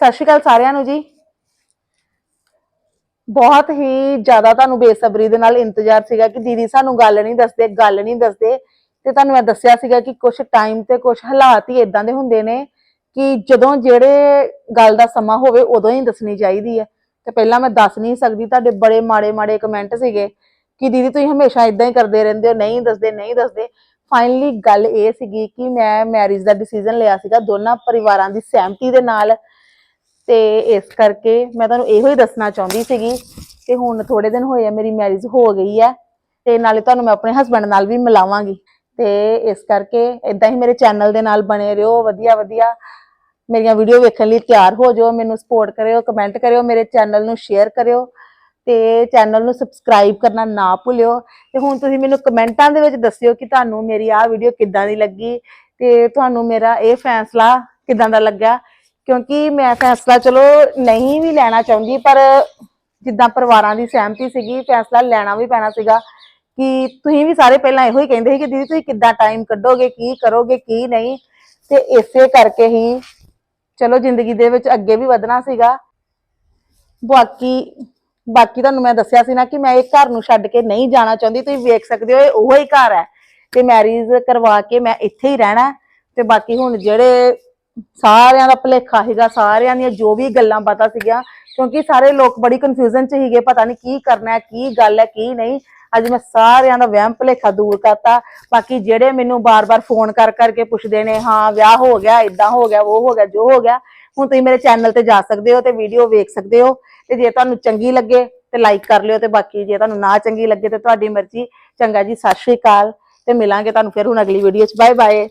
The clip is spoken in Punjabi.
ਸਤਿ ਸ਼੍ਰੀ ਅਕਾਲ ਸਾਰਿਆਂ ਨੂੰ ਜੀ। ਬਹੁਤ ਹੀ ਜ਼ਿਆਦਾ ਤੁਹਾਨੂੰ ਬੇਸਬਰੀ ਦੇ ਨਾਲ ਇੰਤਜ਼ਾਰ ਸੀਗਾ ਕਿ ਦੀਦੀ ਸਾਨੂੰ ਗੱਲ ਨਹੀਂ ਦੱਸਦੇ, ਗੱਲ ਨਹੀਂ ਦੱਸਦੇ। ਤੇ ਤੁਹਾਨੂੰ ਮੈਂ ਦੱਸਿਆ ਸੀਗਾ ਕਿ ਕੁਝ ਟਾਈਮ ਤੇ ਕੁਝ ਹਾਲਾਤ ਹੀ ਇਦਾਂ ਦੇ ਹੁੰਦੇ ਨੇ ਕਿ ਜਦੋਂ ਜਿਹੜੇ ਗੱਲ ਦਾ ਸਮਾਂ ਹੋਵੇ ਉਦੋਂ ਹੀ ਦੱਸਣੀ ਚਾਹੀਦੀ ਹੈ। ਤੇ ਪਹਿਲਾਂ ਮੈਂ ਦੱਸ ਨਹੀਂ ਸਕਦੀ, ਤੁਹਾਡੇ ਬੜੇ ਮਾੜੇ ਮਾੜੇ ਕਮੈਂਟ ਸੀਗੇ ਕਿ ਦੀਦੀ ਤੁਸੀਂ ਹਮੇਸ਼ਾ ਇਦਾਂ ਹੀ ਕਰਦੇ ਰਹਿੰਦੇ ਹੋ, ਨਹੀਂ ਦੱਸਦੇ ਨਹੀਂ ਦੱਸਦੇ। ਫਾਈਨਲੀ ਗੱਲ ਇਹ ਸੀਗੀ ਕਿ ਮੈਂ ਮੈਰਿਜ ਦਾ ਡਿਸੀਜਨ ਲਿਆ ਸੀਗਾ, ਦੋਨਾਂ ਪਰਿਵਾਰਾਂ ਦੀ ਸਹਿਮਤੀ ਦੇ ਨਾਲ ਤੇ ਇਸ ਕਰਕੇ ਮੈਂ ਤੁਹਾਨੂੰ ਇਹੋ ਹੀ ਦੱਸਣਾ ਚਾਹੁੰਦੀ ਸੀਗੀ ਕਿ ਹੁਣ ਥੋੜੇ ਦਿਨ ਹੋਏ ਆ, ਮੇਰੀ ਮੈਰਿਜ ਹੋ ਗਈ ਹੈ ਤੇ ਨਾਲੇ ਤੁਹਾਨੂੰ ਮੈਂ ਆਪਣੇ ਹਸਬੰਡ ਨਾਲ ਵੀ ਮਿਲਾਵਾਂਗੀ ਤੇ ਇਸ ਕਰਕੇ ਇਦਾਂ ਹੀ ਮੇਰੇ ਚੈਨਲ ਦੇ ਨਾਲ ਬਣੇ ਰਹੋ, ਵਧੀਆ ਵਧੀਆ। ਮੇਰੀਆਂ ਵੀਡੀਓ ਵੇਖਣ ਲਈ ਤਿਆਰ ਹੋ ਜਾਓ, ਮੈਨੂੰ ਸਪੋਰਟ ਕਰਿਓ ਕਮੈਂਟ ਕਰਿਓ, ਮੇਰੇ ਚੈਨਲ ਨੂੰ ਸ਼ੇਅਰ ਕਰਿਓ ਤੇ ਚੈਨਲ ਨੂੰ ਸਬਸਕ੍ਰਾਈਬ ਕਰਨਾ ਨਾ ਭੁੱਲਿਓ। ਤੇ ਹੁਣ ਤੁਸੀਂ ਮੈਨੂੰ ਕਮੈਂਟਾਂ ਦੇ ਵਿੱਚ ਦੱਸਿਓ ਕਿ ਤੁਹਾਨੂੰ ਮੇਰੀ ਆਹ ਵੀਡੀਓ ਕਿੱਦਾਂ ਦੀ ਲੱਗੀ ਤੇ ਤੁਹਾਨੂੰ ਮੇਰਾ ਇਹ ਫੈਸਲਾ ਕਿੱਦਾਂ ਦਾ ਲੱਗਾ ਕਿਉਂਕਿ ਮੈਂ ਫੈਸਲਾ ਚਲੋ ਨਹੀਂ ਵੀ ਲੈਣਾ ਚਾਹੁੰਦੀ, ਪਰ ਜਿੱਦਾਂ ਪਰਿਵਾਰਾਂ ਦੀ ਸਹਿਮਤੀ ਸੀਗੀ, ਫੈਸਲਾ ਲੈਣਾ ਵੀ ਪੈਣਾ ਸੀਗਾ ਕਿ ਤੁਸੀਂ ਵੀ ਸਾਰੇ ਪਹਿਲਾਂ ਇਹੋ ਹੀ ਕਹਿੰਦੇ ਸੀ ਕਿ ਦੀਦੀ ਤੁਸੀਂ ਕਿੱਦਾਂ ਟਾਈਮ ਕੱਢੋਗੇ, ਕੀ ਕਰੋਗੇ, ਕੀ ਨਹੀਂ? ਤੇ ਇਸੇ ਕਰਕੇ ਹੀ ਚਲੋ ਜ਼ਿੰਦਗੀ ਦੇ ਵਿੱਚ ਅੱਗੇ ਵੀ ਵਧਣਾ ਸੀਗਾ। ਬਾਕੀ ਬਾਕੀ ਤੁਹਾਨੂੰ ਮੈਂ ਦੱਸਿਆ ਸੀ ਨਾ ਕਿ ਮੈਂ ਇਹ ਘਰ ਨੂੰ ਛੱਡ ਕੇ ਨਹੀਂ ਜਾਣਾ ਚਾਹੁੰਦੀ। ਤੁਸੀਂ ਵੇਖ ਸਕਦੇ ਹੋ, ਇਹ ਉਹੋ ਹੀ ਘਰ ਹੈ। ਤੇ ਮੈਰਿਜ ਕਰਵਾ ਕੇ ਮੈਂ ਇੱਥੇ ਹੀ ਰਹਿਣਾ ਹੈ। ਤੇ ਬਾਕੀ ਹੁਣ ਜਿਹੜੇ ਸਾਰਿਆਂ ਦਾ ਭੁਲੇਖਾ ਸੀਗਾ, ਸਾਰਿਆਂ ਦੀਆਂ ਜੋ ਵੀ ਗੱਲਾਂ ਬਾਤਾਂ ਸੀਗੀਆਂ, ਕਿਉਂਕਿ ਸਾਰੇ ਲੋਕ ਬੜੀ ਕਨਫਿਊਜ਼ਨ ਚ ਸੀਗੇ, ਪਤਾ ਨਹੀਂ ਕੀ ਕਰਨਾ ਹੈ, ਕੀ ਗੱਲ ਹੈ, ਕੀ ਨਹੀਂ। ਅੱਜ ਮੈਂ ਸਾਰਿਆਂ ਦਾ ਵਹਿਮ ਭੁਲੇਖਾ ਦੂਰ ਕਰਤਾ। ਬਾਕੀ ਜਿਹੜੇ ਮੈਨੂੰ ਬਾਰ-ਬਾਰ ਫੋਨ ਕਰ, ਕਰਕੇ ਪੁੱਛਦੇ ਨੇ, ਹਾਂ, ਵਿਆਹ ਹੋ ਗਿਆ ਇਦਾਂ ਹੋ ਗਿਆ, ਉਹ ਹੋ ਗਿਆ, ਜੋ ਹੋ ਗਿਆ, ਹੁਣ ਤੁਸੀਂ ਮੇਰੇ ਚੈਨਲ ਤੇ ਜਾ ਸਕਦੇ ਹੋ ਤੇ ਵੀਡੀਓ ਵੇਖ ਸਕਦੇ ਹੋ ਤੇ ਜੇ ਤੁਹਾਨੂੰ ਚੰਗੀ ਲੱਗੇ ਤੇ ਲਾਈਕ ਕਰ ਲਿਓ ਤੇ ਬਾਕੀ ਜੇ ਤੁਹਾਨੂੰ ਨਾ ਚੰਗੀ ਲੱਗੇ ਤੇ ਤੁਹਾਡੀ ਮਰਜ਼ੀ, ਚੰਗਾ ਜੀ, ਸਤਿ ਸ਼੍ਰੀ ਅਕਾਲ ਤੇ ਮਿਲਾਂਗੇ ਤੁਹਾਨੂੰ ਫਿਰ ਹੁਣ ਅਗਲੀ ਵੀਡੀਓ 'ਚ। Bye bye